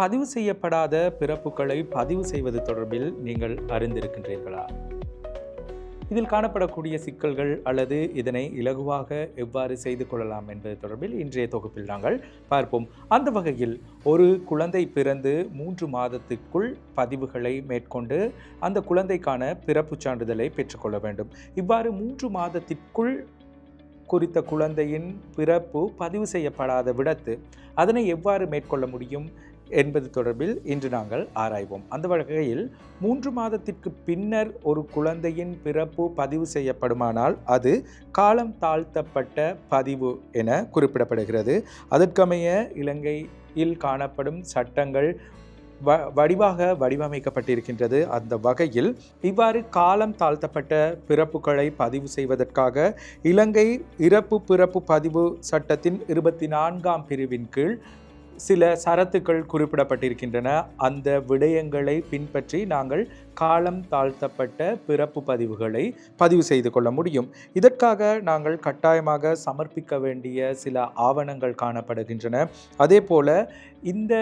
பதிவு செய்யப்படாத பிறப்புகளை பதிவு செய்வது தொடர்பில் நீங்கள் அறிந்திருக்கின்றீர்களா? இதில் காணப்படக்கூடிய சிக்கல்கள் அல்லது இதனை இலகுவாக எவ்வாறு செய்து கொள்ளலாம் என்பது தொடர்பில் இன்றைய தொகுப்பில் நாங்கள் பார்ப்போம். அந்த வகையில் ஒரு குழந்தை பிறந்து மூன்று மாதத்துக்குள் பதிவுகளை மேற்கொண்டு அந்த குழந்தைக்கான பிறப்புச் சான்றிதழை பெற்றுக்கொள்ள வேண்டும். இவ்வாறு மூன்று மாதத்திற்குள் குறித்த குழந்தையின் பிறப்பு பதிவு செய்யப்படாத விடத்து அதனை எவ்வாறு மேற்கொள்ள முடியும்? என்பது தொடர்பில் இன்று நாங்கள் ஆராய்வோம். அந்த வகையில் மூன்று மாதத்திற்கு பின்னர் ஒரு குழந்தையின் பிறப்பு பதிவு செய்யப்படுமானால் அது காலம் தாழ்த்தப்பட்ட பதிவு என குறிப்பிடப்படுகிறது. அதற்கமைய இலங்கையில் காணப்படும் சட்டங்கள் வ வடிவாக வடிவமைக்கப்பட்டிருக்கின்றது. அந்த வகையில் இவ்வாறு காலம் தாழ்த்தப்பட்ட பிறப்புகளை பதிவு செய்வதற்காக இலங்கை இறப்பு பிறப்பு பதிவு சட்டத்தின் இருபத்தி நான்காம் பிரிவின் கீழ் சில சரத்துக்கள் குறிப்பிடப்பட்டிருக்கின்றன. அந்த விடயங்களை பின்பற்றி நாங்கள் காலம் தாழ்த்தப்பட்ட பிறப்பு பதிவுகளை பதிவு செய்து கொள்ள முடியும். இதற்காக நாங்கள் கட்டாயமாக சமர்ப்பிக்க வேண்டிய சில ஆவணங்கள் காணப்படுகின்றன. அதே போல இந்த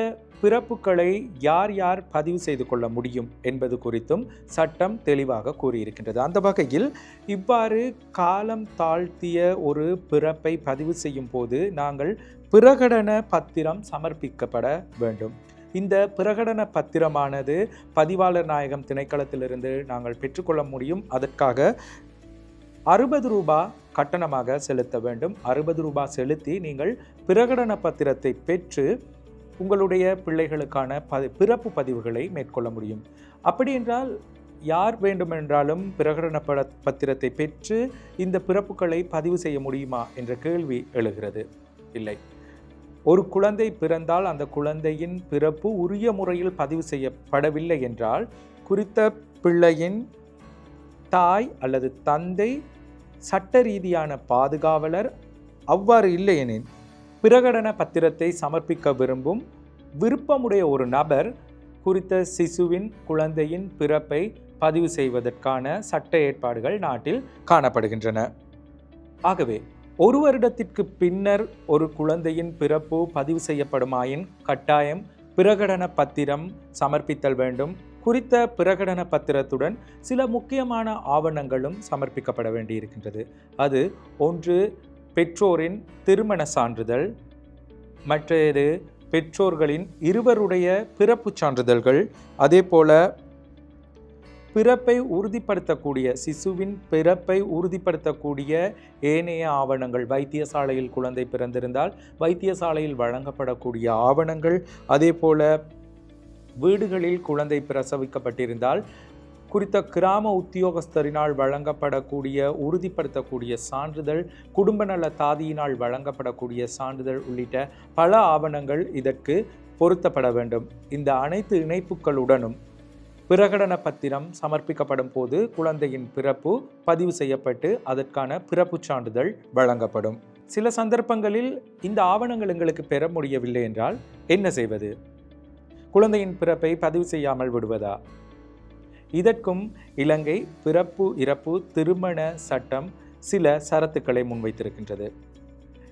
பிறப்புகளை யார் யார் பதிவு செய்து கொள்ள முடியும் என்பது குறித்தும் சட்டம் தெளிவாக கூறியிருக்கின்றது. அந்த வகையில் இவ்வாறு காலம் தாழ்த்திய ஒரு பிறப்பை பதிவு செய்யும் போது நாங்கள் பிரகடன பத்திரம் சமர்ப்பிக்கப்பட வேண்டும். இந்த பிரகடன பத்திரமானது பதிவாளர் நாயகம் திணைக்களத்திலிருந்து நாங்கள் பெற்றுக்கொள்ள முடியும். அதற்காக அறுபது ரூபாய் கட்டணமாக செலுத்த வேண்டும். அறுபது ரூபாய் செலுத்தி நீங்கள் பிரகடன பத்திரத்தை பெற்று உங்களுடைய பிள்ளைகளுக்கான ப பிறப்பு பதிவுகளை மேற்கொள்ள முடியும். அப்படி என்றால் யார் வேண்டுமென்றாலும் பிரகடன பட பத்திரத்தை பெற்று இந்த பிறப்புகளை பதிவு செய்ய முடியுமா என்ற கேள்வி எழுகிறது. இல்லை. ஒரு குழந்தை பிறந்தால் அந்த குழந்தையின் பிறப்பு உரிய முறையில் பதிவு செய்யப்படவில்லை என்றால் குறித்த பிள்ளையின் தாய் அல்லது தந்தை சட்ட ரீதியான பாதுகாவலர் அவ்வாறு இல்லையெனில் பிரகடன பத்திரத்தை சமர்ப்பிக்க விரும்பும் விருப்பமுடைய ஒரு நபர் குறித்த சிசுவின் குழந்தையின் பிறப்பை பதிவு செய்வதற்கான சட்ட ஏற்பாடுகள் நாட்டில் காணப்படுகின்றன. ஆகவே ஒரு வருடத்திற்கு பின்னர் ஒரு குழந்தையின் பிறப்பு பதிவு செய்யப்படுமாயின் கட்டாயம் பிரகடன பத்திரம் சமர்ப்பித்தல் வேண்டும். குறித்த பிரகடன பத்திரத்துடன் சில முக்கியமான ஆவணங்களும் சமர்ப்பிக்கப்பட வேண்டியிருக்கின்றது. அது ஒன்று பெற்றோரின் திருமண சான்றிதழ். மற்றது பெற்றோர்களின் இருவருடைய பிறப்புச் சான்றிதழ்கள். அதே போல பிறப்பை உறுதிப்படுத்தக்கூடிய சிசுவின் பிறப்பை உறுதிப்படுத்தக்கூடிய ஏனைய ஆவணங்கள் வைத்தியசாலையில் குழந்தை பிறந்திருந்தால் வைத்தியசாலையில் வழங்கப்படக்கூடிய ஆவணங்கள் அதே போல வீடுகளில் குழந்தை பிரசவிக்கப்பட்டிருந்தால் குறித்த கிராம உத்தியோகஸ்தரினால் வழங்கப்படக்கூடிய உறுதிப்படுத்தக்கூடிய சான்றிதழ் குடும்ப நல தாதியினால் வழங்கப்படக்கூடிய சான்றிதழ் உள்ளிட்ட பல ஆவணங்கள் இதற்கு பொருத்தப்பட வேண்டும். இந்த அனைத்து இணைப்புகளுடனும் பிரகடன பத்திரம் சமர்ப்பிக்கப்படும் போது குழந்தையின் பிறப்பு பதிவு செய்யப்பட்டு அதற்கான பிறப்புச் சான்றிதழ் வழங்கப்படும். சில சந்தர்ப்பங்களில் இந்த ஆவணங்கள் எங்களுக்கு பெற முடியவில்லை என்றால் என்ன செய்வது? குழந்தையின் பிறப்பை பதிவு செய்யாமல் விடுவதா? இதற்கும் இலங்கை பிறப்பு இறப்பு திருமண சட்டம் சில சரத்துக்களை முன்வைத்திருக்கின்றது.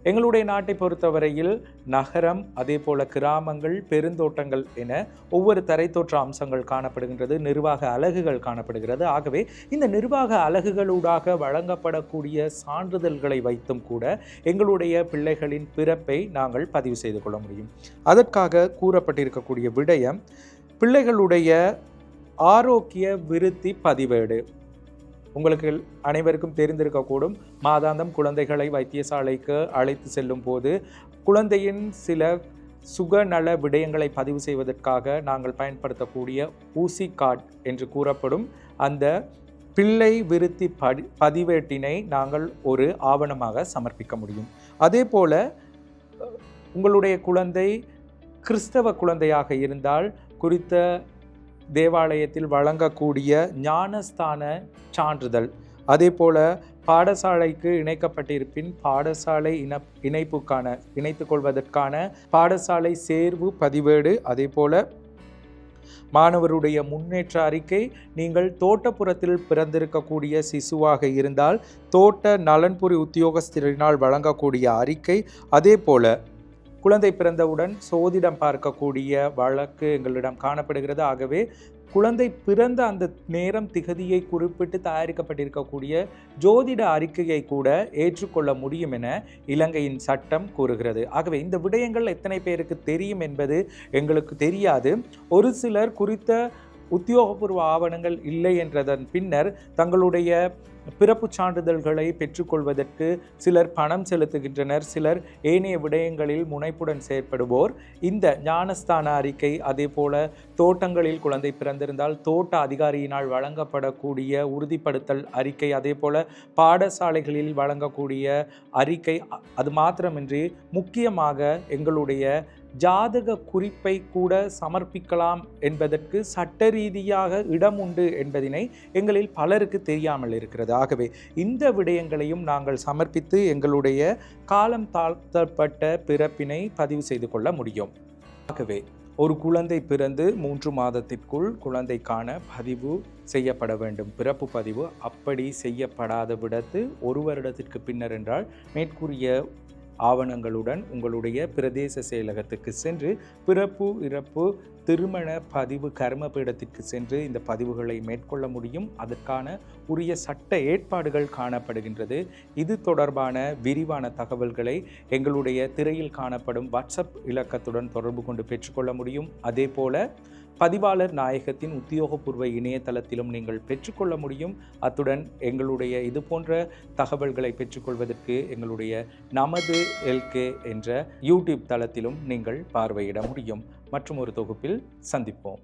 எங்களுடைய நாட்டை பொறுத்தவரையில் நகரம் அதே போல கிராமங்கள் பெருந்தோட்டங்கள் என ஒவ்வொரு தரைத்தோற்ற அம்சங்கள் காணப்படுகின்றது நிர்வாக அலகுகள் காணப்படுகிறது. ஆகவே இந்த நிர்வாக அலகுகளூடாக வழங்கப்படக்கூடிய சான்றிதழ்களை வைத்தும் கூட எங்களுடைய பிள்ளைகளின் பிறப்பை நாங்கள் பதிவு செய்து கொள்ள முடியும். அதற்காக கூறப்பட்டிருக்கக்கூடிய விடயம் பிள்ளைகளுடைய ஆரோக்கிய விருத்தி பதிவேடு. உங்களுக்கு அனைவருக்கும் தெரிந்திருக்கக்கூடும். மாதாந்தம் குழந்தைகளை வைத்தியசாலைக்கு அழைத்து செல்லும் போது குழந்தையின் சில சுகநல விடயங்களை பதிவு செய்வதற்காக நாங்கள் பயன்படுத்தக்கூடிய ஊசி கார்டு என்று கூறப்படும் அந்த பிள்ளை விருத்தி படி பதிவேட்டினை நாங்கள் ஒரு ஆவணமாக சமர்ப்பிக்க முடியும். அதே போல் உங்களுடைய குழந்தை கிறிஸ்தவ குழந்தையாக இருந்தால் குறித்த தேவாலயத்தில் வழங்கக்கூடிய ஞானஸ்தான சான்றிதழ். அதே போல் பாடசாலைக்கு இணைக்கப்பட்டிருப்பின் பாடசாலை இன இணைப்புக்கான இணைத்துக்கொள்வதற்கான பாடசாலை சேர்வு பதிவேடு அதே போல் மாணவருடைய முன்னேற்ற அறிக்கை நீங்கள் தோட்டப்புறத்தில் பிறந்திருக்கக்கூடிய சிசுவாக இருந்தால் தோட்ட நலன்புரி உத்தியோகஸ்தரினால் வழங்கக்கூடிய அறிக்கை அதே போல குழந்தை பிறந்தவுடன் சோதிடம் பார்க்கக்கூடிய வழக்கு எங்களிடம் காணப்படுகிறது. ஆகவே குழந்தை பிறந்த அந்த நேரம் திகதியை குறிப்பிட்டு தயாரிக்கப்பட்டிருக்கக்கூடிய ஜோதிட அறிக்கையை கூட ஏற்றுக்கொள்ள முடியும் என இலங்கையின் சட்டம் கூறுகிறது. ஆகவே இந்த விடயங்கள் எத்தனை பேருக்கு தெரியும் என்பது எங்களுக்கு தெரியாது. ஒரு சிலர் குறித்த உத்தியோகபூர்வ ஆவணங்கள் இல்லை என்றதன் பின்னர் தங்களுடைய பிறப்புச் சான்றிதழ்களை பெற்றுக்கொள்வதற்கு சிலர் பணம் செலுத்துகின்றனர். சிலர் ஏனைய விடயங்களில் முனைப்புடன் செயற்படுவோர். இந்த ஞானஸ்தான அறிக்கை அதே போல தோட்டங்களில் குழந்தை பிறந்திருந்தால் தோட்ட அதிகாரியினால் வழங்கப்படக்கூடிய உறுதிப்படுத்தல் அறிக்கை அதே போல பாடசாலைகளில் வழங்கக்கூடிய அறிக்கை அது மாத்திரமின்றி முக்கியமாக எங்களுடைய ஜாதக குறிப்பை கூட சமர்ப்பிக்கலாம் என்பதற்கு சட்ட ரீதியாக இடம் உண்டு என்பதினை எங்களில் பலருக்கு தெரியாமல் இருக்கிறது. ஆகவே இந்த விடயங்களையும் நாங்கள் சமர்ப்பித்து எங்களுடைய காலம் தாழ்த்தப்பட்ட பிறப்பினை பதிவு செய்து கொள்ள முடியும். ஆகவே ஒரு குழந்தை பிறந்து மூன்று மாதத்திற்குள் குழந்தைக்கான பதிவு செய்யப்பட வேண்டும். பிறப்பு பதிவு அப்படி செய்யப்படாத விடத்து ஒரு வருடத்திற்கு பின்னர் என்றால் மேற்கூறிய ஆவணங்களுடன் உங்களுடைய பிரதேச செயலகத்துக்கு சென்று பிறப்பு இறப்பு திருமண பதிவு கர்ம பீடத்திற்கு சென்று இந்த பதிவுகளை மேற்கொள்ள முடியும். அதற்கான உரிய சட்ட ஏற்பாடுகள் காணப்படுகின்றது. இது தொடர்பான விரிவான தகவல்களை எங்களுடைய திரையில் காணப்படும் வாட்ஸ்அப் இலக்கத்துடன் தொடர்பு கொண்டு பெற்றுக்கொள்ள முடியும். அதே போல பதிவாளர் நாயகத்தின் உத்தியோகபூர்வ இணையதளத்திலும் நீங்கள் பெற்றுக்கொள்ள முடியும். அத்துடன் எங்களுடைய இது போன்ற தகவல்களை பெற்றுக்கொள்வதற்கு எங்களுடைய நமது எல்கே என்ற யூடியூப் தளத்திலும் நீங்கள் பார்வையிட முடியும். மற்றும் ஒரு தொகுப்பில் சந்திப்போம்.